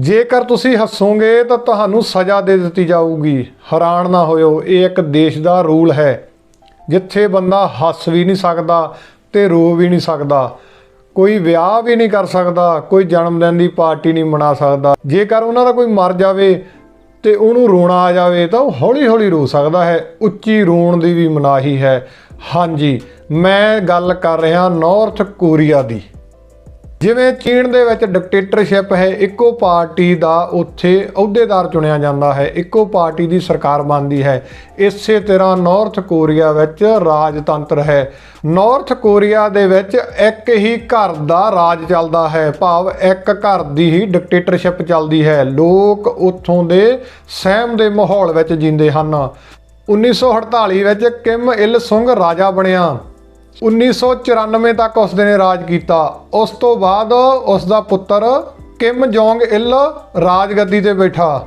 ਜੇਕਰ ਤੁਸੀਂ ਹੱਸੋਗੇ ਤਾਂ ਤੁਹਾਨੂੰ ਸਜ਼ਾ ਦੇ ਦਿੱਤੀ ਜਾਊਗੀ। ਹੈਰਾਨ ਨਾ ਹੋਇਓ, ਇਹ ਇੱਕ ਦੇਸ਼ ਦਾ ਰੂਲ ਹੈ। ਜਿੱਥੇ ਬੰਦਾ ਹੱਸ ਵੀ ਨਹੀਂ ਸਕਦਾ ਤੇ ਰੋ ਵੀ ਨਹੀਂ ਸਕਦਾ। ਕੋਈ ਵਿਆਹ ਵੀ ਨਹੀਂ ਕਰ ਸਕਦਾ, ਕੋਈ ਜਨਮ ਦਿਨ ਦੀ ਪਾਰਟੀ ਨਹੀਂ ਮਨਾ ਸਕਦਾ। ਜੇਕਰ ਉਹਨਾਂ ਦਾ ਕੋਈ ਮਰ ਜਾਵੇ ਤੇ ਉਹਨੂੰ ਰੋਣਾ ਆ ਜਾਵੇ ਤਾਂ ਉਹ ਹੌਲੀ ਹੌਲੀ ਰੋ ਸਕਦਾ ਹੈ। ਉੱਚੀ ਰੋਣ ਦੀ ਵੀ ਮਨਾਹੀ ਹੈ। ਹਾਂਜੀ, ਮੈਂ ਗੱਲ ਕਰ ਰਿਹਾ ਨਾਰਥ ਕੋਰੀਆ ਦੀ। ਜਿਵੇਂ ਚੀਨ ਦੇ ਵਿੱਚ ਡਿਕਟੇਟਰਸ਼ਿਪ ਹੈ, ਇੱਕੋ ਪਾਰਟੀ ਦਾ ਉੱਥੇ ਅਹੁਦੇਦਾਰ ਚੁਣਿਆ ਜਾਂਦਾ ਹੈ, ਇੱਕੋ ਪਾਰਟੀ ਦੀ ਸਰਕਾਰ ਬਣਦੀ ਹੈ। ਇਸੇ ਤਰ੍ਹਾਂ ਨਾਰਥ ਕੋਰੀਆ ਵਿੱਚ ਰਾਜਤੰਤਰ ਹੈ। ਨਾਰਥ ਕੋਰੀਆ ਦੇ ਵਿੱਚ ਇੱਕ ਹੀ ਘਰ ਦਾ ਰਾਜ ਚੱਲਦਾ ਹੈ, ਭਾਵ ਇੱਕ ਘਰ ਦੀ ਹੀ ਡਿਕਟੇਟਰਸ਼ਿਪ ਚੱਲਦੀ ਹੈ। ਲੋਕ ਉੱਥੋਂ ਦੇ ਸਹਿਮ ਦੇ ਮਾਹੌਲ ਵਿੱਚ ਜੀਂਦੇ ਹਨ। 1948 ਵਿੱਚ ਕਿਮ ਇਲ ਸੁੰਗ ਰਾਜਾ ਬਣਿਆ। 1994 ਤੱਕ ਉਸਦੇ ਨੇ ਰਾਜ ਕੀਤਾ। ਉਸ ਤੋਂ ਬਾਅਦ ਉਸ ਦਾ ਪੁੱਤਰ ਕਿਮ ਜੋਂਗ ਇਲ ਰਾਜਗੱਦੀ ਤੇ ਬੈਠਾ।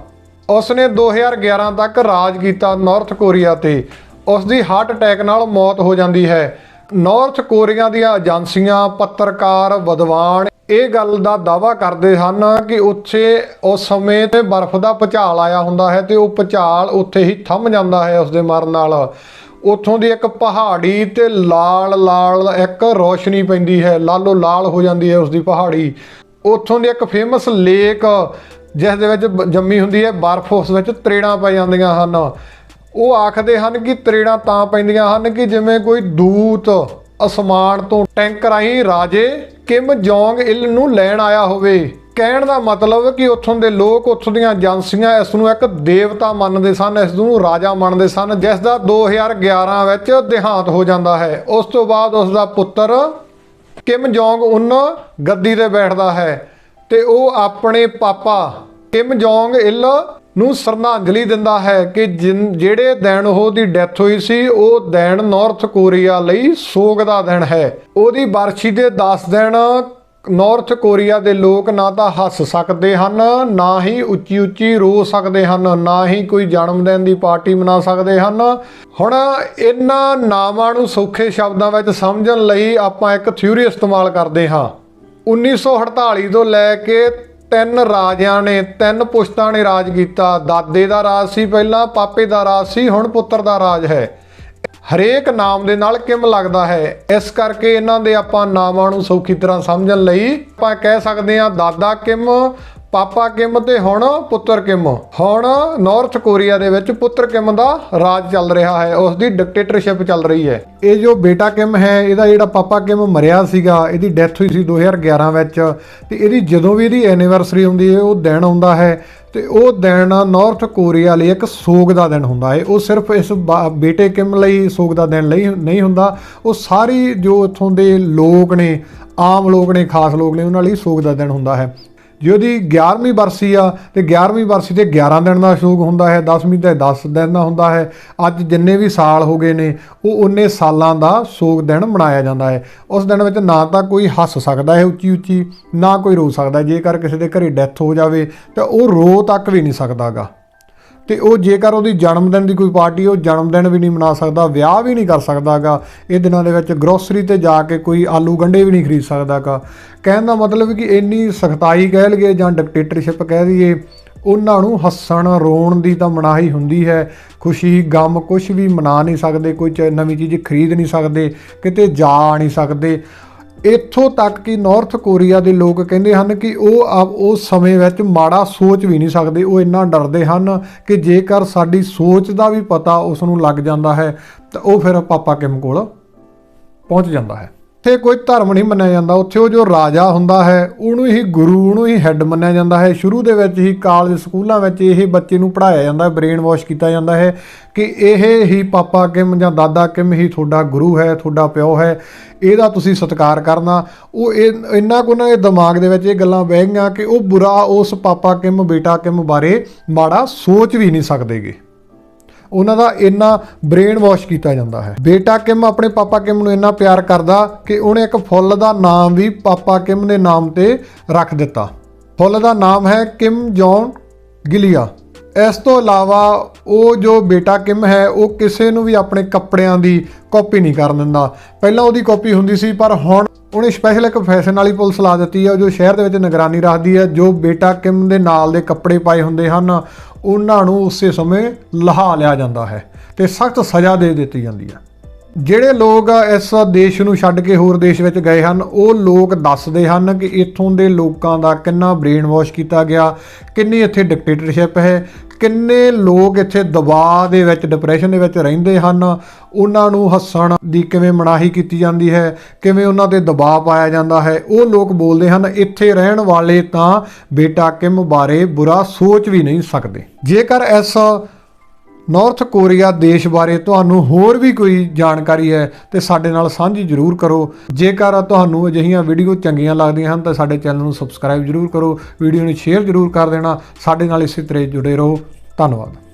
ਉਸ ਨੇ 2011 ਤੱਕ ਰਾਜ ਕੀਤਾ ਨਾਰਥ ਕੋਰੀਆ ਤੇ। ਉਸ ਦੀ ਹਾਰਟ ਅਟੈਕ ਨਾਲ ਮੌਤ ਹੋ ਜਾਂਦੀ ਹੈ। ਨਾਰਥ ਕੋਰੀਆ ਦੀਆਂ ਏਜੰਸੀਆਂ, ਪੱਤਰਕਾਰ, ਵਿਦਵਾਨ ਇਹ ਗੱਲ ਦਾ ਦਾਵਾ ਕਰਦੇ ਹਨ ਕਿ ਉੱਥੇ ਉਸ ਸਮੇਂ ਤੇ ਬਰਫ਼ ਦਾ ਭੁਚਾਲ ਆਇਆ ਹੁੰਦਾ ਹੈ ਤੇ ਉਹ ਭੁਚਾਲ ਉੱਥੇ ਹੀ ਥੰਮ ਜਾਂਦਾ ਹੈ ਉਸ ਦੇ ਮਰਨ ਨਾਲ। ਉੱਥੋਂ ਦੀ ਇੱਕ ਪਹਾੜੀ ਤੇ ਲਾਲ ਲਾਲ ਇੱਕ ਰੋਸ਼ਨੀ ਪੈਂਦੀ ਹੈ, ਲਾਲੋ ਲਾਲ ਹੋ ਜਾਂਦੀ ਹੈ ਉਸ ਦੀ ਪਹਾੜੀ। ਉੱਥੋਂ ਦੀ ਇੱਕ ਫੇਮਸ ਲੇਕ ਜਿਸ ਦੇ ਵਿੱਚ ਬ- ਜੰਮੀ ਹੁੰਦੀ ਹੈ, ਬਰਫ਼ ਉਸ ਵਿੱਚ ਤਰੇੜਾਂ ਪੈ ਜਾਂਦੀਆਂ ਹਨ। ਉਹ ਆਖਦੇ ਹਨ ਕਿ ਤਰੇੜਾਂ ਤਾਂ ਪੈਂਦੀਆਂ ਹਨ ਕਿ ਜਿਵੇਂ ਕੋਈ ਦੂਤ ਅਸਮਾਨ ਤੋਂ ਟੈਂਕ ਰਾਹੀਂ ਰਾਜੇ ਕਿਮ ਜੋਂਗ ਇਲ ਨੂੰ ਲੈਣ ਆਇਆ ਹੋਵੇ। ਕਹਿਣ ਦਾ ਮਤਲਬ ਕਿ ਉੱਥੋਂ ਦੇ ਲੋਕ, ਉੱਥੋਂ ਦੀਆਂ ਏਜੰਸੀਆਂ ਇਸ ਨੂੰ ਇੱਕ ਦੇਵਤਾ ਮੰਨਦੇ ਸਨ, ਇਸ ਨੂੰ ਰਾਜਾ ਮੰਨਦੇ ਸਨ, ਜਿਸ ਦਾ 2011 ਵਿੱਚ ਦੇਹਾਂਤ ਹੋ ਜਾਂਦਾ ਹੈ। ਉਸ ਤੋਂ ਬਾਅਦ ਉਸ ਦਾ ਪੁੱਤਰ ਕਿਮ ਜੋਂਗ ਉਨ ਗੱਦੀ ਤੇ ਬੈਠਦਾ ਹੈ ਤੇ ਉਹ ਆਪਣੇ ਪਾਪਾ ਕਿਮ ਜੋਂਗ ਇਲ ਨੂੰ ਸ਼ਰਧਾਂਜਲੀ ਦਿੰਦਾ ਹੈ ਕਿ ਜਿਨ- ਜਿਹੜੇ ਦਿਨ ਉਹਦੀ ਡੈਥ ਹੋਈ ਸੀ, ਉਹ ਦਿਨ ਨਾਰਥ ਕੋਰੀਆ ਲਈ ਸੋਗ ਦਾ ਦਿਨ ਹੈ। ਉਹਦੀ ਬਰਸ਼ੀ ਦੇ 10 ਦਿਨ ਨਾਰਥ ਕੋਰੀਆ ਦੇ ਲੋਕ ਨਾ ਤਾਂ ਹੱਸ ਸਕਦੇ ਹਨ, ਨਾ ਹੀ ਉੱਚੀ ਉੱਚੀ ਰੋ ਸਕਦੇ ਹਨ, ਨਾ ਹੀ ਕੋਈ ਜਨਮ ਦਿਨ ਦੀ ਪਾਰਟੀ ਮਨਾ ਸਕਦੇ ਹਨ। ਹੁਣ ਇਹਨਾਂ ਨਾਵਾਂ ਨੂੰ ਸੌਖੇ ਸ਼ਬਦਾਂ ਵਿੱਚ ਸਮਝਣ ਲਈ ਆਪਾਂ ਇੱਕ ਥਿਊਰੀ ਇਸਤੇਮਾਲ ਕਰਦੇ ਹਾਂ। 1948 ਤੋਂ ਲੈ ਕੇ ਤਿੰਨ ਰਾਜਿਆਂ ਨੇ ਤਿੰਨ ਪੁਸ਼ਤਾਂ ਨੇ ਰਾਜ ਕੀਤਾ। ਦਾਦੇ ਦਾ ਰਾਜ ਸੀ ਪਹਿਲਾਂ, ਪਾਪੇ ਦਾ ਰਾਜ ਸੀ, ਹੁਣ ਪੁੱਤਰ ਦਾ ਰਾਜ ਹੈ। ਹਰੇਕ ਨਾਮ ਦੇ ਨਾਲ ਕਿਮ ਲੱਗਦਾ ਹੈ? ਇਸ ਕਰਕੇ ਇਹਨਾਂ ਦੇ ਆਪਾਂ ਨਾਮਾਂ ਨੂੰ ਸੌਖੀ ਤਰ੍ਹਾਂ ਸਮਝਣ ਲਈ ਆਪਾਂ ਕਹਿ ਸਕਦੇ ਹਾਂ ਦਾਦਾ ਕਿਮ ਪਾਪਾ ਕਿਮ ਤੇ ਹੁਣ, ਪੁੱਤਰ ਕਿਮ? ਹੁਣ ਨਾਰਥ ਕੋਰੀਆ ਦੇ ਵਿੱਚ ਪੁੱਤਰ ਕਿਮ ਦਾ ਰਾਜ ਚੱਲ ਰਿਹਾ ਹੈ, ਉਸ ਦੀ ਡਿਕਟੇਟਰਸ਼ਿਪ ਚੱਲ ਰਹੀ ਹੈ। ਇਹ ਜੋ ਬੇਟਾ ਕਿਮ ਹੈ, ਇਹਦਾ ਜਿਹੜਾ ਪਾਪਾ ਕਿਮ ਮਰਿਆ ਸੀਗਾ, ਇਹਦੀ ਡੈਥ ਹੋਈ ਸੀ 2011 ਵਿੱਚ, ਤੇ ਇਹਦੀ ਜਦੋਂ ਵੀ ਇਹਦੀ ਐਨੀਵਰਸਰੀ ਹੁੰਦੀ ਹੈ, ਉਹ ਦਿਨ ਆਉਂਦਾ ਹੈ, ਤੇ ਉਹ ਦਿਨ ਨਾਰਥ ਕੋਰੀਆ ਲਈ ਇੱਕ ਸੋਗ ਦਾ ਦਿਨ ਹੁੰਦਾ ਹੈ। ਉਹ ਸਿਰਫ ਇਸ ਬੇਟੇ ਕਿਮ ਲਈ ਸੋਗ ਦਾ ਦਿਨ ਲਈ ਨਹੀਂ ਹੁੰਦਾ, ਉਹ ਸਾਰੀ ਜੋ ਇੱਥੋਂ ਦੇ ਲੋਕ ਨੇ, ਆਮ ਲੋਕ ਨੇ, ਖਾਸ ਲੋਕ ਨੇ, ਉਹਨਾਂ ਲਈ ਸੋਗ ਦਾ ਦਿਨ ਹੁੰਦਾ ਹੈ। ਜੇ ਉਹਦੀ 11ਵੀਂ ਬਰਸੀ ਆ, ਤੇ 11ਵੀਂ ਬਰਸੀ ਤੇ 11 ਦਿਨ ਦਾ ਸੋਗ ਹੁੰਦਾ ਹੈ 10ਵੀਂ ਤੇ 10 ਦਿਨ ਦਾ ਹੁੰਦਾ ਹੈ, ਅੱਜ ਜਿੰਨੇ ਵੀ ਸਾਲ ਹੋ ਗਏ ਨੇ, ਉਹ ਉਨੇ ਸਾਲਾਂ ਦਾ ਸੋਗ ਦਿਨ ਮਨਾਇਆ ਜਾਂਦਾ ਹੈ। ਉਸ ਦਿਨ ਵਿੱਚ ਨਾ ਤਾਂ ਕੋਈ ਹੱਸ ਸਕਦਾ ਹੈ ਉੱਚੀ ਉੱਚੀ ਨਾ ਕੋਈ ਰੋ ਸਕਦਾ। ਜੇਕਰ ਕਿਸੇ ਦੇ ਘਰੇ ਡੈਥ ਹੋ ਜਾਵੇ, ਤਾਂ ਉਹ ਰੋ ਤੱਕ ਵੀ ਨਹੀਂ ਸਕਦਾਗਾ। ਤੇ ਉਹ ਜੇਕਰ ਉਹਦੀ ਜਨਮ ਦਿਨ ਦੀ ਕੋਈ ਪਾਰਟੀ, ਉਹ ਜਨਮ ਦਿਨ ਵੀ ਨਹੀਂ ਮਨਾ ਸਕਦਾ, ਵਿਆਹ ਵੀ ਨਹੀਂ ਕਰ ਸਕਦਾਗਾ, ਇਹ ਦਿਨਾਂ ਦੇ ਵਿੱਚ ਗਰੋਸਰੀ ਤੇ ਜਾ ਕੇ ਕੋਈ ਆਲੂ ਗੰਢੇ ਵੀ ਨਹੀਂ ਖਰੀਦ ਸਕਦਾਗਾ। ਕਹਿਣ ਦਾ ਮਤਲਬ ਕਿ ਇੰਨੀ ਸਖਤਾਈ ਕਹਿ ਲਈਏ ਜਾਂ ਡਿਕਟੇਟਰਸ਼ਿਪ ਕਹਿ ਦਈਏ, ਉਹਨਾਂ ਨੂੰ ਹੱਸਣ, ਰੋਣ ਦੀ ਤਾਂ ਮਨਾਹੀ ਹੁੰਦੀ ਹੈ। ਖੁਸ਼ੀ, ਗਮ ਕੁਝ ਵੀ ਮਨਾ ਨਹੀਂ ਸਕਦੇ, ਕੋਈ ਚ- ਨਵੀਂ ਚੀਜ਼ ਖਰੀਦ ਨਹੀਂ ਸਕਦੇ, ਕਿਤੇ ਜਾ ਨਹੀਂ ਸਕਦੇ। ਇੱਥੋਂ ਤੱਕ ਕਿ ਨਾਰਥ ਕੋਰੀਆ ਦੇ ਲੋਕ ਕਹਿੰਦੇ ਹਨ ਕਿ ਉਹ ਆਪ ਉਸ ਸਮੇਂ ਵਿੱਚ ਮਾੜਾ ਸੋਚ ਵੀ ਨਹੀਂ ਸਕਦੇ, ਉਹ ਇੰਨਾ ਡਰਦੇ ਹਨ ਕਿ ਜੇਕਰ ਸਾਡੀ ਸੋਚ ਦਾ ਵੀ ਪਤਾ ਉਸ ਨੂੰ ਲੱਗ ਜਾਂਦਾ ਹੈ ਤਾਂ ਉਹ ਫਿਰ ਪਾਪਾ ਕਿਮ ਕੋਲ ਪਹੁੰਚ ਜਾਂਦਾ ਹੈ। ਉੱਥੇ ਕੋਈ ਧਰਮ ਨਹੀਂ ਮੰਨਿਆ ਜਾਂਦਾ। ਉੱਥੇ ਉਹ ਜੋ ਰਾਜਾ ਹੁੰਦਾ ਹੈ, ਉਹਨੂੰ ਹੀ ਗੁਰੂ, ਉਹਨੂੰ ਹੀ ਹੈੱਡ ਮੰਨਿਆ ਜਾਂਦਾ ਹੈ। ਸ਼ੁਰੂ ਦੇ ਵਿੱਚ ਹੀ ਕਾਲਜ ਸਕੂਲਾਂ ਵਿੱਚ ਇਹ ਬੱਚੇ ਨੂੰ ਪੜਾਇਆ ਜਾਂਦਾ ਹੈ ਬ੍ਰੇਨ ਵਾਸ਼ ਕੀਤਾ ਜਾਂਦਾ ਹੈ ਕਿ ਇਹ ਹੀ ਪਾਪਾ ਕਿਮ ਜਾਂ ਦਾਦਾ ਕਿਮ ਹੀ ਤੁਹਾਡਾ ਗੁਰੂ ਹੈ, ਤੁਹਾਡਾ ਪਿਓ ਹੈ, ਇਹਦਾ ਤੁਸੀਂ ਸਤਿਕਾਰ ਕਰਨਾ। ਉਹ ਇਹ, ਇੰਨਾ ਕੁ ਉਹਨਾਂ ਦੇ ਦਿਮਾਗ ਦੇ ਵਿੱਚ ਇਹ ਗੱਲਾਂ ਬਹਿ ਗਈਆਂ ਕਿ ਉਹ ਬੁਰਾ, ਉਸ ਪਾਪਾ ਕਿਮ, ਬੇਟਾ ਕਿਮ ਬਾਰੇ ਮਾੜਾ ਸੋਚ ਵੀ ਨਹੀਂ ਸਕਦੇਗੇ। ਉਹਨਾਂ ਦਾ ਇੰਨਾ ਬ੍ਰੇਨ ਵਾਸ਼ ਕੀਤਾ ਜਾਂਦਾ ਹੈ। ਬੇਟਾ ਕਿਮ ਆਪਣੇ ਪਾਪਾ ਕਿਮ ਨੂੰ ਇੰਨਾ ਪਿਆਰ ਕਰਦਾ ਕਿ ਉਹਨੇ ਇੱਕ ਫੁੱਲ ਦਾ ਨਾਮ ਵੀ ਪਾਪਾ ਕਿਮ ਦੇ ਨਾਮ ਤੇ ਰੱਖ ਦਿੱਤਾ। ਫੁੱਲ ਦਾ ਨਾਮ ਹੈ ਕਿਮ ਜੌਨ ਗਿਲੀਆ। ਇਸ ਤੋਂ ਇਲਾਵਾ ਉਹ ਜੋ ਬੇਟਾ ਕਿਮ ਹੈ, ਉਹ ਕਿਸੇ ਨੂੰ ਵੀ ਆਪਣੇ ਕੱਪੜਿਆਂ ਦੀ ਕਾਪੀ ਨਹੀਂ ਕਰਨ ਦਿੰਦਾ। ਪਹਿਲਾਂ ਉਹਦੀ ਕਾਪੀ ਹੁੰਦੀ ਸੀ, ਪਰ ਹੁਣ ਉਹਨੇ ਸਪੈਸ਼ਲ ਇੱਕ ਫੈਸ਼ਨ ਵਾਲੀ ਪੁਲਿਸ ਲਾ ਦਿੱਤੀ ਹੈ ਜੋ ਸ਼ਹਿਰ ਦੇ ਵਿੱਚ ਨਿਗਰਾਨੀ ਰੱਖਦੀ ਹੈ, ਜੋ ਬੇਟਾ ਕਿਮ ਦੇ ਨਾਲ ਦੇ ਕੱਪੜੇ ਪਾਏ ਹੁੰਦੇ ਹਨ ਉਹਨਾਂ ਨੂੰ ਉਸੇ ਸਮੇਂ ਲਹਾ ਲਿਆ ਜਾਂਦਾ ਹੈ ਤੇ ਸਖਤ ਸਜ਼ਾ ਦੇ ਦਿੱਤੀ ਜਾਂਦੀ ਹੈ। ਜਿਹੜੇ ਲੋਕ ਇਸ ਦੇਸ਼ ਨੂੰ ਛੱਡ ਕੇ ਹੋਰ ਦੇਸ਼ ਵਿੱਚ ਗਏ ਹਨ, ਉਹ ਲੋਕ ਦੱਸਦੇ ਹਨ ਕਿ ਇੱਥੋਂ ਦੇ ਲੋਕਾਂ ਦਾ ਕਿੰਨਾ ਬ੍ਰੇਨ ਵਾਸ਼ ਕੀਤਾ ਗਿਆ, ਕਿੰਨੀ ਇੱਥੇ ਡਿਕਟੇਟਰਸ਼ਿਪ ਹੈ, ਕਿੰਨੇ ਲੋਕ ਇੱਥੇ ਦਬਾਅ ਦੇ ਵਿੱਚ ਡਿਪਰੈਸ਼ਨ ਦੇ ਵਿੱਚ ਰਹਿੰਦੇ ਹਨ, ਉਹਨਾਂ ਨੂੰ ਹੱਸਣ ਦੀ ਕਿਵੇਂ ਮਨਾਹੀ ਕੀਤੀ ਜਾਂਦੀ ਹੈ, ਕਿਵੇਂ ਉਹਨਾਂ ਤੇ ਦਬਾਅ ਪਾਇਆ ਜਾਂਦਾ ਹੈ, ਉਹ ਲੋਕ ਬੋਲਦੇ ਹਨ, ਇੱਥੇ ਰਹਿਣ ਵਾਲੇ ਤਾਂ ਬੇਟਾ ਕਿਮ ਬਾਰੇ ਬੁਰਾ ਸੋਚ ਵੀ ਨਹੀਂ ਸਕਦੇ। ਜੇਕਰ ਇਸ ਨਾਰਥ ਕੋਰੀਆ ਦੇਸ਼ ਬਾਰੇ ਤੁਹਾਨੂੰ ਹੋਰ ਵੀ ਕੋਈ ਜਾਣਕਾਰੀ ਹੈ ਤੇ ਸਾਡੇ ਨਾਲ ਸਾਂਝੀ ਜ਼ਰੂਰ ਕਰੋ। ਜੇਕਰ ਤੁਹਾਨੂੰ ਅਜਿਹੀਆਂ ਵੀਡੀਓ ਚੰਗੀਆਂ ਲੱਗਦੀਆਂ ਹਨ ਤਾਂ ਸਾਡੇ ਚੈਨਲ ਨੂੰ ਸਬਸਕ੍ਰਾਈਬ ਜ਼ਰੂਰ ਕਰੋ। ਵੀਡੀਓ ਨੂੰ ਸ਼ੇਅਰ ਜ਼ਰੂਰ ਕਰ ਦੇਣਾ। ਸਾਡੇ ਨਾਲ ਇਸੇ ਤਰ੍ਹਾਂ ਜੁੜੇ ਰਹੋ। ਧੰਨਵਾਦ।